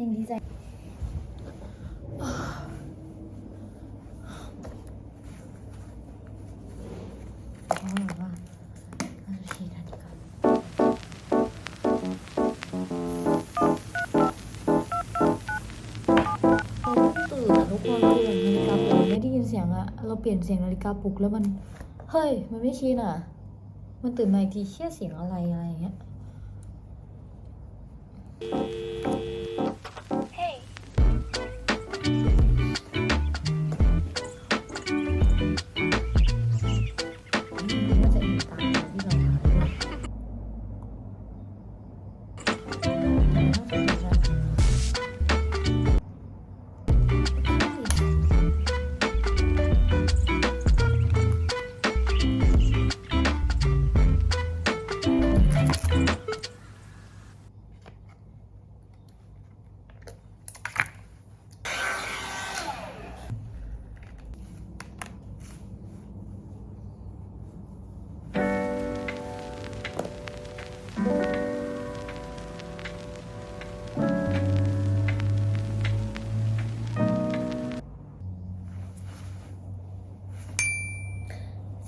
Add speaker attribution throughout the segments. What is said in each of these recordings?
Speaker 1: ยังดีใจเราะแบบว่าเราจะฉีดอันนี้ก่อนตื่นอะทุกคนตื่นนาฬิกาปลุกไม่ได้ยินเสียงอะเราเปลี่ยนเสียงนาฬิกาปลุกแล้วมัน เฮ้ย มันไม่ชินอะมันตื่นมาอีกทีเชี่ยเสียงอะไรอะไรอย่างเงี้ย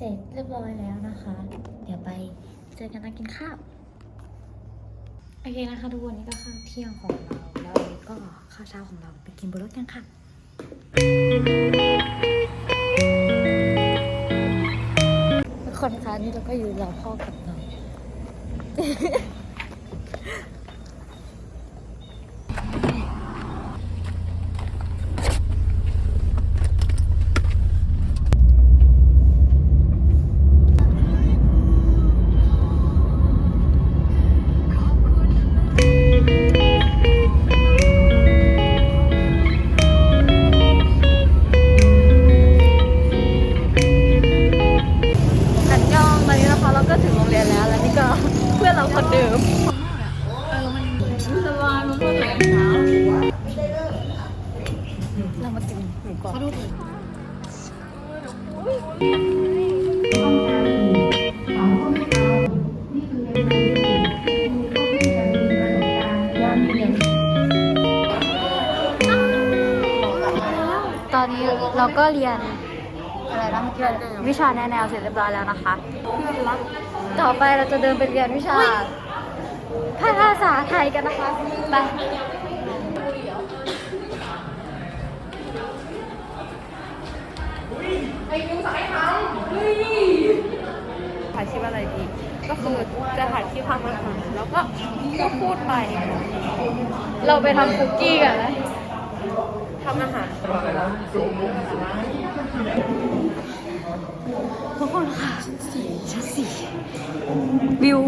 Speaker 1: ร็จเรียบร้อยแล้วนะคะ เดี๋ยวไปเจอกันนะกินข้าว โอเคนะคะทุกวันนี้ก็ข้าวเที่ยงของเรา แล้วอันนี้ก็ข้าวเช้าของเราไปกินบนรถกันค่ะทุกคนคะนี่เราก็อยู่รอพ่อกับน้อง หมูกรอบตอนนี้เราก็เรียนอะไรนะเมื่อกี้วิชาแนวแนวเสร็จเรียบร้อยแล้วนะคะ ต่อไปเราจะเดินไปเรียนวิชาภาษาไทยกันนะคะ ไป
Speaker 2: ถ่ายคลิปอะไรดีก็คือจะถ่ายคลิปทำอาหารแล้วก็ก็พูดไป
Speaker 1: เราไปทำคุกกี้กันนะ
Speaker 2: ทำอาหาร
Speaker 1: ทุกคนค่ะสี่ชั้นสี่วิว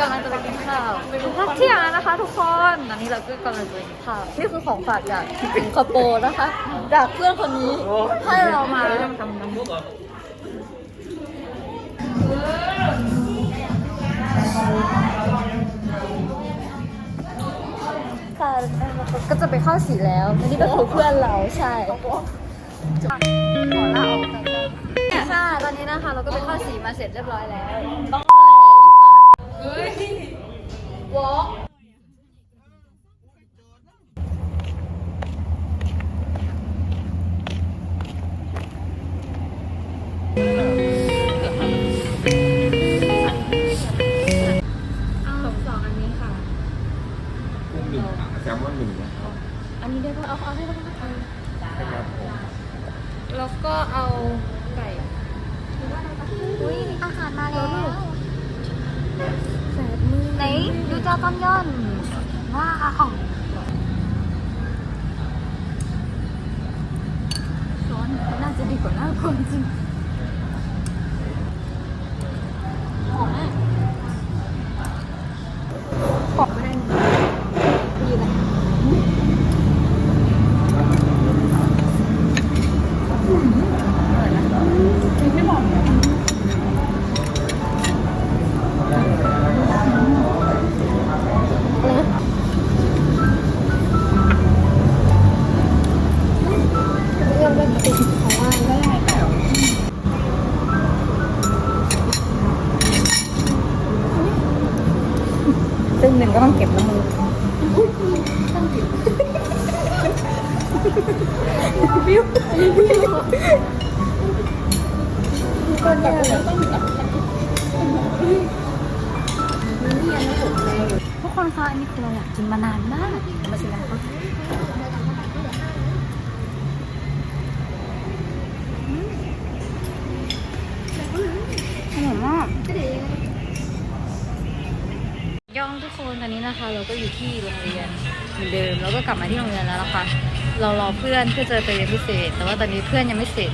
Speaker 1: กำลังจะไปกินข้าวพักเที่ยงแล้วนะคะ ทุกคนตอนนี้เราก็กำลังจะไปกินข้าวนี่คือของฝากจากสิงคโปร์นะคะ จากเพื่อนคนนี้ให้เรามา
Speaker 2: ทำน้ำมุกเหรอ
Speaker 1: ค่ะก็จะไปเข้าสีแล้วอันนี้ก็คือเพื่อนเราใช่ขอลาออกจากกันค่ะ ตอนนี้นะคะเราก็ไปเข้าสีมาเสร็จเรียบร้อยแล้ว ต้องเฮ้ยวอล์กสองสองอันนี้ค่ะ
Speaker 3: กุ้งหนึ่งอะแซลมอนหนึ่งนะครับ
Speaker 1: อันนี้ได้ป่ะเอาเอาให้ป่ะเอา
Speaker 3: ครับผม
Speaker 2: แล้วก็เอาไก่
Speaker 1: อุ้ยอาหารมาแล้วแสบมือไหน ดูเจ้าต้นยนต์ว้าวร้อนน่าจะดีกว่าหน้าคนจริง
Speaker 4: เก็บน้ำมือทุกคนคะอันนี้คือเราอยากกินมานานมากมาชิมกันค่ะอร่อยมากย่อง ทุกคนตอนนี้นะคะ เราก็อยู่ที่โรงเรียนเหมือนเดิมแล้วก็กลับมาที่โรงเรียนแล้วนะคะ เรารอเพื่อนเพื่อจะไปเรียนพิเศษ แต่ว่าตอนนี้เพื่อนยังไม่เสร็จ